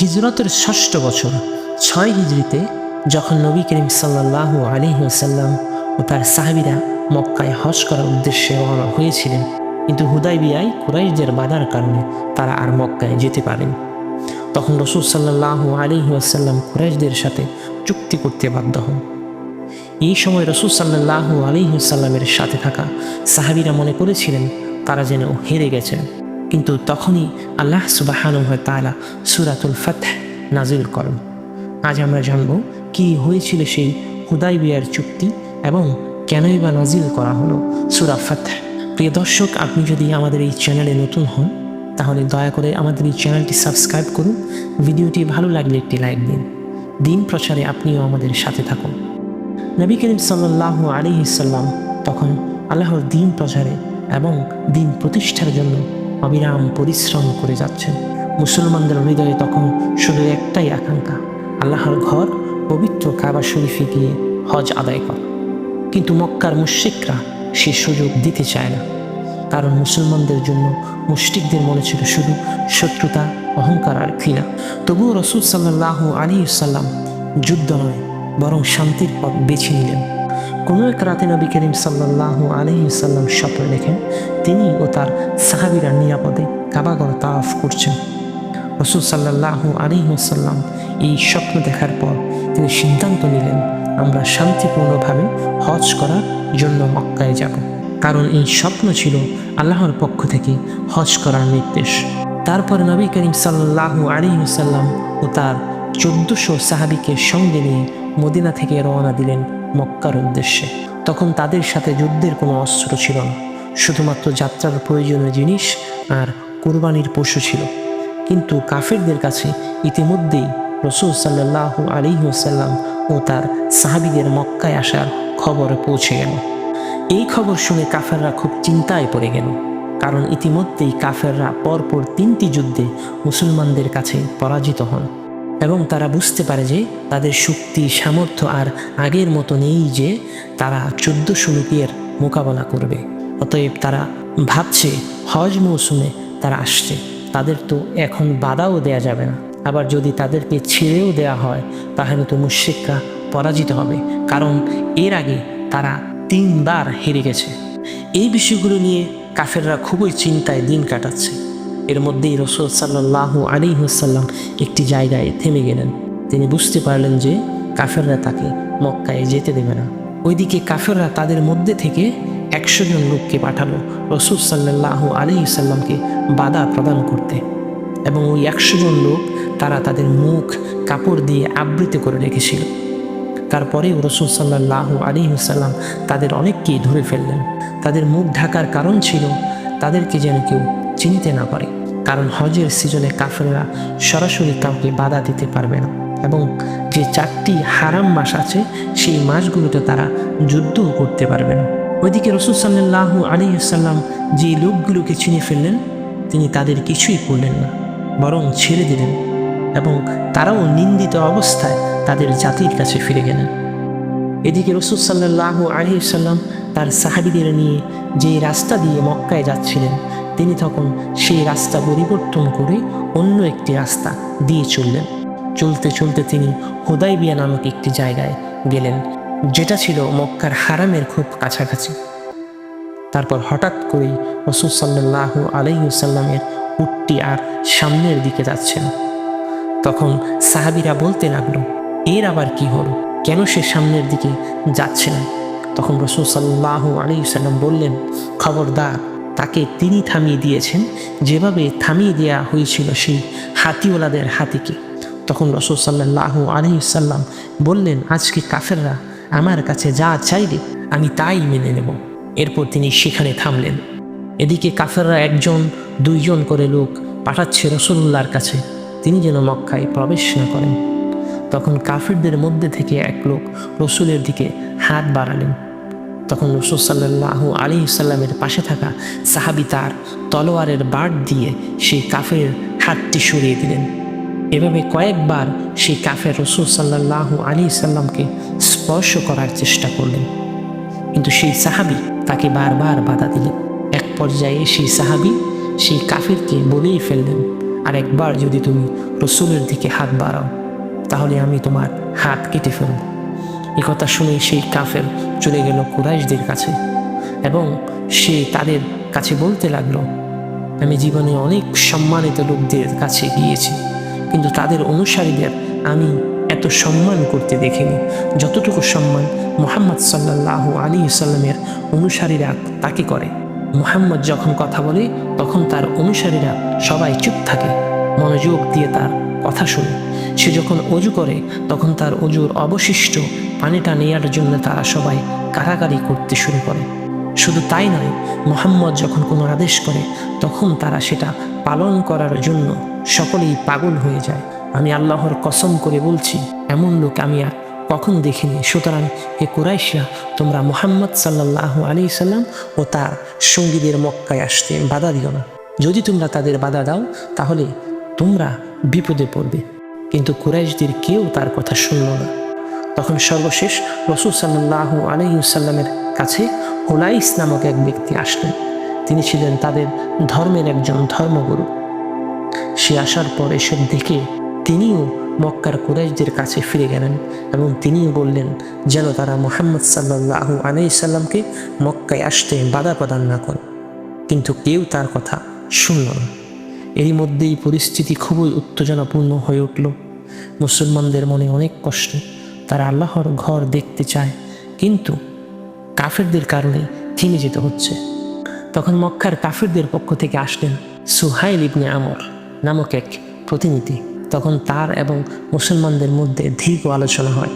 হিজরতের ষষ্ঠ বছর, ছয় হিজড়িতে যখন নবী করিম সাল্লাহ আলী সাল্লাম ও তার সাহাবিরা মক্কায় হজ করার উদ্দেশ্যে রওনা হয়েছিলেন, কিন্তু হুদাইবিয়ায় কুরাইশদের বাধার কারণে তারা আর মক্কায় যেতে পারেন। তখন রসুল সাল্লাহ আলী আসাল্লাম কুরাইশদের সাথে চুক্তি করতে বাধ্য হন। এই সময় রসুল সাল্লাহ আলিহাসাল্লামের সাথে থাকা সাহাবিরা মনে করেছিলেন, তারা যেন হেরে গেছেন। কিন্তু তখনই আল্লাহ সুবাহানু তালা সুরাতুল ফতহ নাজিল করেন। আজ আমরা জানব কি হয়েছিল সেই হুদাই বিয়ার চুক্তি এবং কেনই বা নাজিল করা হলো সুরা ফতহ। প্রিয় দর্শক, আপনি যদি আমাদের এই চ্যানেলে নতুন হন, তাহলে দয়া করে আমাদের এই চ্যানেলটি সাবস্ক্রাইব করুন। ভিডিওটি ভালো লাগলে একটি লাইক দিন। দিন প্রচারে আপনিও আমাদের সাথে থাকুন। নবী করিম সাল্লাহ আলিহিসাল্লাম তখন আল্লাহর দিন প্রচারে এবং দিন প্রতিষ্ঠার জন্য অবিরাম পরিশ্রম করে যাচ্ছেন। মুসলমানদের হৃদয়ে তখন শুধু একটাই আকাঙ্ক্ষা, আল্লাহর ঘর, পবিত্র কাবা শরীফে গিয়ে হজ আদায় করা। কিন্তু মক্কার মুশ্রিকরা সে সুযোগ দিতে চায় না। কারণ মুসলমানদের জন্য মুশরিকদের মনে ছিল শুধু শত্রুতা, অহংকার আর ঘৃণা। তবুও রসুল সাল্লাহ আলী সাল্লাম যুদ্ধ নয়, বরং শান্তির পথ বেছে নিলেন। কোনো এক রাতে নবী করিম সাল্লাহ আলহিসাল্লাম স্বপ্ন দেখেন, তিনি ও তার সাহাবিরা নিরাপদে কাবাগর তাফ করছেন। রসুল সাল্লাহ আলহিসাল্লাম এই স্বপ্ন দেখার পর তিনি সিদ্ধান্ত নিলেন, আমরা শান্তিপূর্ণভাবে হজ করার জন্য মক্কায় যাব। কারণ এই স্বপ্ন ছিল আল্লাহর পক্ষ থেকে হজ করার নির্দেশ। তারপরে নবী করিম সাল্লাহ আলহিসাল্লাম ও তার চোদ্দশো সাহাবিকে সঙ্গে নিয়ে মদিনা থেকে রওনা দিলেন। মক্কার উদ্দেশ্যে। তখন তাদের সাথে যুদ্ধের কোনো অস্ত্র ছিল না। শুধুমাত্র যাত্রার প্রয়োজনীয় জিনিস আর কোরবানির পশু ছিল। কিন্তু কাফেরদের কাছে ইতিমধ্যেই রসুল সাল্লাহ আলিহাসাল্লাম ও তার সাহাবিদের মক্কায় আসার খবর পৌঁছে গেল। এই খবর শুনে কাফেররা খুব চিন্তায় পড়ে গেল। কারণ ইতিমধ্যেই কাফেররা পরপর তিনটি যুদ্ধে মুসলমানদের কাছে পরাজিত হন। এবং তারা বুঝতে পারে যে তাদের শক্তি, সামর্থ্য আর আগের মতো নেই যে তারা চোদ্দশো লোকের মোকাবেলা করবে। অতএব তারা ভাবছে, হজ মৌসুমে তারা আসছে। তাদের তো এখন বাধাও দেয়া যাবে না। আবার যদি তাদেরকে ছেড়েও দেয়া হয়, তাহলে তো মুশিকরা পরাজিত হবে। কারণ এর আগে তারা তিনবার হেরে গেছে। এই বিষয়গুলো নিয়ে কাফেররা খুবই চিন্তায় দিন কাটাচ্ছে। এর মধ্যেই রসুল সাল্লাহ আলী হুসাল্লাম একটি জায়গায় থেমে গেলেন। তিনি বুঝতে পারলেন যে কাফেররা তাকে মক্কায় যেতে দেবে না। ওইদিকে কাফেররা তাদের মধ্যে থেকে একশো জন লোককে পাঠালো। রসুল সাল্লাহ আলী সাল্লামকে বাধা প্রদান করতে। এবং ওই একশো জন লোক তারা তাদের মুখ, কাপড় দিয়ে আবৃত করে রেখেছিল। তারপরেও রসুল সাল্লাহ আলী সাল্লাম তাদের অনেককেই ধরে ফেললেন। তাদের মুখ ঢাকার কারণ ছিল তাদেরকে যেন কেউ চিনতে না পারে। কারণ হজের সিজনে কাফেররা সরাসরি কাউকে বাধা দিতে পারবে না। এবং যে চারটি হারাম মাস আছে, সেই মাসগুলোতে তারা যুদ্ধও করতে পারবে না। ওইদিকে রসুল সাল্লাহ আলী সাল্লাম যে লোকগুলোকে চিনে ফেললেন, তিনি তাদের কিছুই করলেন না, বরং ছেড়ে দিলেন এবং তারাও নিন্দিত অবস্থায় তাদের জাতির কাছে ফিরে গেলেন। এদিকে রসুল সাল্লাহ আলী সাল্লাম তার সাহাবিদের নিয়ে যে রাস্তা দিয়ে মক্কায় যাচ্ছিলেন তিনি তখন সেই রাস্তা পরিবর্তন করে অন্য একটি রাস্তা দিয়ে চললেন। চলতে চলতে তিনি হুদাইবিয়া নামক একটি জায়গায় গেলেন, যেটা ছিল মক্কার হারামের খুব কাছাকাছি। তারপর হঠাৎ করেই রসুল সাল্লাহ আলাইসাল্লামের উটটি আর সামনের দিকে যাচ্ছে না তখন সাহাবিরা বলতে লাগল, এর আবার কি হলো? কেন সে সামনের দিকে যাচ্ছে না? তখন রসুল সাল্লাহ আলাইসাল্লাম বললেন, খবরদার তাকে তিনি থামিয়ে দিয়েছেন। যেভাবে থামিয়ে দেওয়া হয়েছিল সেই হাতিওয়ালাদের হাতিকে। তখন রসুল সাল্লাহ আলহিসাল্লাম বললেন, আজকে কাফেররা আমার কাছে যা চাইবে, আমি তাই মেনে নেব। এরপর তিনি সেখানে থামলেন। এদিকে কাফেররা একজন, দুইজন করে লোক পাঠাচ্ছে রসুল্লাহর কাছে। তিনি যেন মক্কায় প্রবেশ না করেন। তখন কাফেরদের মধ্যে থেকে এক লোক রসুলের দিকে হাত বাড়ালেন। তখন রসুল সাল্লাহ আলী সাল্লামের পাশে থাকা সাহাবি তার তলোয়ারের বাট দিয়ে সেই কাফের হাতটি সরিয়ে দিলেন। এভাবে কয়েকবার সেই কাফের রসুল সাল্লাহ আলী সাল্লামকে স্পর্শ করার চেষ্টা করলেন। কিন্তু সেই সাহাবি তাকে বারবার বাধা দিলেন। এক পর্যায়ে সেই সাহাবি সেই কাফেরকে বলেই ফেললেন আর একবার যদি তুমি রসুলের দিকে হাত বাড়াও, তাহলে আমি তোমার হাত কেটে ফেলব। এই কথা শুনে সেই কাফের চলে গেল কুরাইশদের কাছে এবং সে তাদের কাছে বলতে লাগল, আমি জীবনে অনেক সম্মানিত লোকদের কাছে গিয়েছি, কিন্তু তাদের অনুসারীদের আমি এত সম্মান করতে দেখিনি। যতটুকু সম্মান মোহাম্মদ সাল্লাহ আলী সাল্লামের অনুসারীরা তাকে করে। মোহাম্মদ যখন কথা বলে, তখন তার অনুসারীরা সবাই চুপ থাকে, মনোযোগ দিয়ে তার কথা শুনে। সে যখন অজু করে, তখন তার অজুর অবশিষ্ট পানিটা নেয়ার জন্য তারা সবাই কারাকারি করতে শুরু করে। শুধু তাই নয়, মোহাম্মদ যখন কোনো আদেশ করে, তখন তারা সেটা পালন করার জন্য সকলেই পাগল হয়ে যায়। আমি আল্লাহর কসম করে বলছি, এমন লোক আমি আর কখন দেখিনি। সুতরাং হে কুরাইশা তোমরা মোহাম্মদ সাল্লাহ আলী সাল্লাম ও তার সঙ্গীদের মক্কায় আসতে বাধা দিও না। যদি তোমরা তাদের বাধা দাও, তাহলে তোমরা বিপদে পড়বে। কিন্তু কুরাইশদের কেউ তার কথা শুনল না। তখন সর্বশেষ রসুল সাল্লাহ আলহিউসাল্লামের কাছে হুলাইস নামক এক ব্যক্তি আসলেন। তিনি ছিলেন তাদের ধর্মের একজন ধর্মগুরু। সে আসার পর এসব দেখে তিনিও মক্কার কুরাইশদের কাছে ফিরে গেলেন এবং তিনিও বললেন, যেন তারা মোহাম্মদ সাল্লাহ আলাইসাল্লামকে মক্কায় আসতে বাধা প্রদান না করে। কিন্তু কেউ তার কথা শুনল না। এরই মধ্যেই পরিস্থিতি খুবই উত্তেজনাপূর্ণ হয়ে উঠল। মুসলমানদের মনে অনেক কষ্ট। তারা আল্লাহর ঘর দেখতে চায়। কিন্তু কাফেরদের কারণে থেমে যেতে হচ্ছে। তখন মক্কার কাফেরদের পক্ষ থেকে আসলেন সুহাইল ইবনে আমর নামক এক প্রতিনিধি। তখন তার এবং মুসলমানদের মধ্যে দীর্ঘ আলোচনা হয়।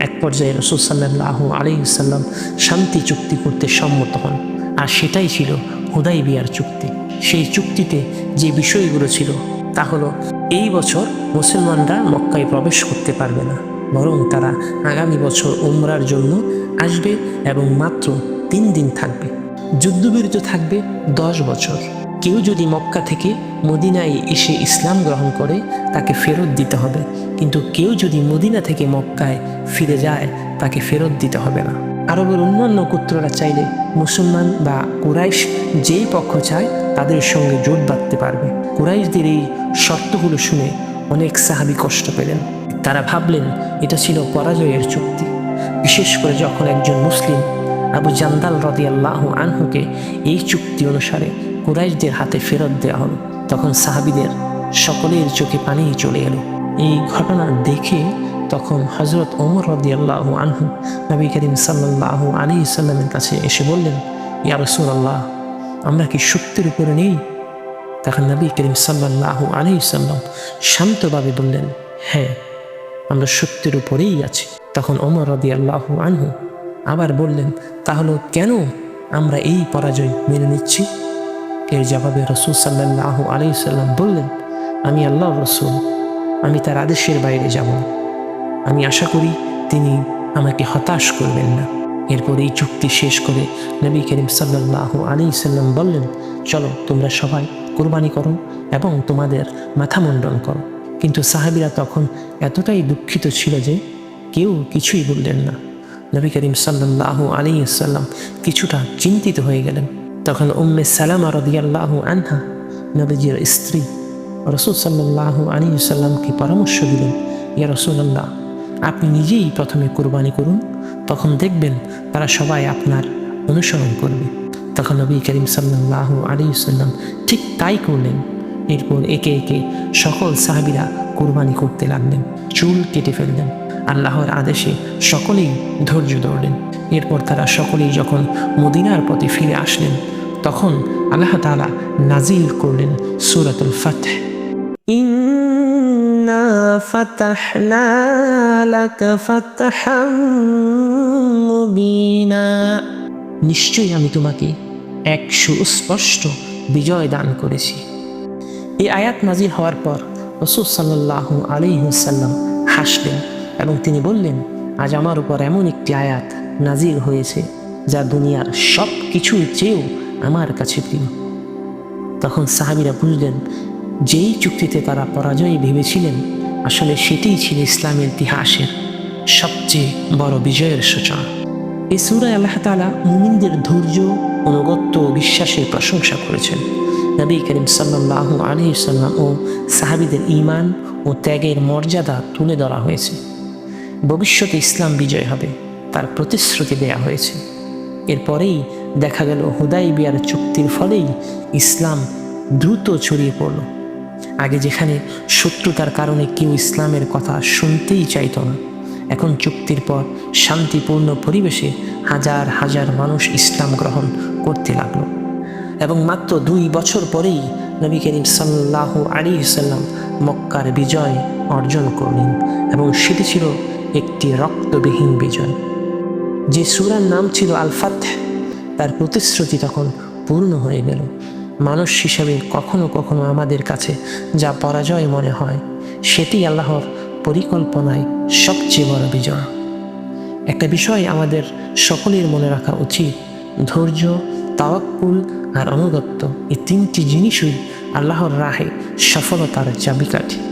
এক পর্যায়ে রসুল সাল্লাহ আলিউসাল্লাম শান্তি চুক্তি করতে সম্মত হন। আর সেটাই ছিল হুদাই বিয়ার চুক্তি। সেই চুক্তিতে যে বিষয়গুলো ছিল, তা হলো, এই বছর মুসলমানরা মক্কায় প্রবেশ করতে পারবে না। বরং তারা আগামী বছর উমরার জন্য আসবে এবং মাত্র তিন দিন থাকবে। যুদ্ধবিরতি থাকবে দশ বছর। কেউ যদি মক্কা থেকে মদিনায় এসে ইসলাম গ্রহণ করে, তাকে ফেরত দিতে হবে। কিন্তু কেউ যদি মদিনা থেকে মক্কায় ফিরে যায়, তাকে ফেরত দিতে হবে না। আরবের অন্যান্য পুত্ররা চাইলে মুসলমান বা কুরাইশ যেই পক্ষ চায়, তাদের সঙ্গে জোট বাঁধতে পারবে। কুরাইশদের এই শর্তগুলো শুনে অনেক সাহাবি কষ্ট পেলেন। তারা ভাবলেন, এটা ছিল পরাজয়ের চুক্তি। বিশেষ করে যখন একজন মুসলিম আবু জান্দাল রদি আল্লাহ আনহুকে এই চুক্তি অনুসারে কুরাইশদের হাতে ফেরত দেওয়া হলো, তখন সাহাবিদের সকলের চোখে পানি চলে এলো। এই ঘটনা দেখে তখন হজরত ওমর রদি আল্লাহ আনহু নবী করিম সাল্লাহ আলী সাল্লামের কাছে এসে বললেন, ইয়া আল্লাহ আমরা কি সত্যের উপরে নেই? তখন নবী করিম সাল্লাহ আলী সাল্লাম শান্তভাবে বললেন হ্যাঁ। আমরা সত্যের উপরেই আছি। তখন ওমর রদি আল্লাহ আনহু আবার বললেন, তাহলে কেন আমরা এই পরাজয় মেনে নিচ্ছি? এর জবাবে রসুল সাল্লাহ আলী সাল্লাম বললেন, আমি আল্লাহ রসুল, আমি তার আদেশের বাইরে যাব আমি আশা করি তিনি আমাকে হতাশ করবেন না। এরপর এই চুক্তি শেষ করে নবী করিম সাল্লাহ আলী সাল্লাম বললেন, চলো তোমরা সবাই কোরবানি করো এবং তোমাদের মাথা মুন্ডন করো। কিন্তু সাহাবিরা তখন এতটাই দুঃখিত ছিল যে কেউ কিছুই বললেন না। নবী করিম সাল্লাহ আলী সাল্লাম কিছুটা চিন্তিত হয়ে গেলেন। তখন উম্মে সালামা রদিয়াল্লাহ আনহা নবীজির স্ত্রী রসুল সাল্লাহ আলী সাল্লামকে পরামর্শ দিলেন, ইয়া রসুল্লাহ আপনি নিজেই প্রথমে কোরবানি করুন, তখন দেখবেন তারা সবাই আপনার অনুসরণ করবে। তখন নবী করিম সাল্লাহ আলী সাল্লাম ঠিক তাই করলেন। এরপর একে একে সকল সাহাবিরা কোরবানি করতে লাগলেন চুল কেটে ফেললেন। আল্লাহর আদেশে সকলেই ধৈর্য ধরলেন। এরপর তারা সকলেই যখন মদিনার পথে ফিরে আসলেন তখন আল্লাহ তালা নাজিল করলেন সুরাতুল ফাতহ। নিশ্চয়ই আমি তোমাকে এক সুস্পষ্ট বিজয় দান করেছি। এই আয়াত নাজির হওয়ার পর রসুল সাল্লাহ আলিহাল্লাম হাসলেন এবং তিনি বললেন, আজ আমার উপর এমন একটি আয়াত নাজির হয়েছে যা দুনিয়ার সব কিছুর চেয়েও আমার কাছে প্রিয়। তখন সাহাবিরা বুঝলেন, যেই চুক্তিতে তারা পরাজয় ভেবেছিলেন, আসলে সেটিই ছিল ইসলামের ইতিহাসের সবচেয়ে বড় বিজয়ের সূচনা। এই সুরায় আল্লাহ তালা মুমিনদের ধৈর্য অনুগত্য ও বিশ্বাসের প্রশংসা করেছেন। নবী করিম সাল্লাহ আলী সাল্লাম ও সাহাবিদের ইমান ও ত্যাগের মর্যাদা তুলে ধরা হয়েছে। ভবিষ্যতে ইসলাম বিজয় হবে, তার প্রতিশ্রুতি দেয়া হয়েছে। এরপরেই দেখা গেল হুদাই বিয়ার চুক্তির ফলেই ইসলাম দ্রুত ছড়িয়ে পড়ল। আগে যেখানে শত্রুতার কারণে কেউ ইসলামের কথা শুনতেই চাইতো না, এখন চুক্তির পর শান্তিপূর্ণ পরিবেশে হাজার হাজার মানুষ ইসলাম গ্রহণ করতে লাগল। এবং মাত্র দুই বছর পরেই নবী করিম সাল্লাহ আলী সাল্লাম মক্কার বিজয় অর্জন করলেন এবং সেটি ছিল একটি রক্তবিহীন বিজয়। যে সুরার নাম ছিল আলফাত তার প্রতিশ্রুতি তখন পূর্ণ হয়ে গেল। মানুষ হিসাবে কখনো কখনো আমাদের কাছে যা পরাজয় মনে হয়, সেটি আল্লাহর পরিকল্পনায় সবচেয়ে বড় বিজয়। একটা বিষয় আমাদের সকলের মনে রাখা উচিত, ধৈর্য তাওয়াক্কুল আর অনুগত্য। এই তিনটি জিনিসই আল্লাহর রাহে সফলতার চাবিকাঠি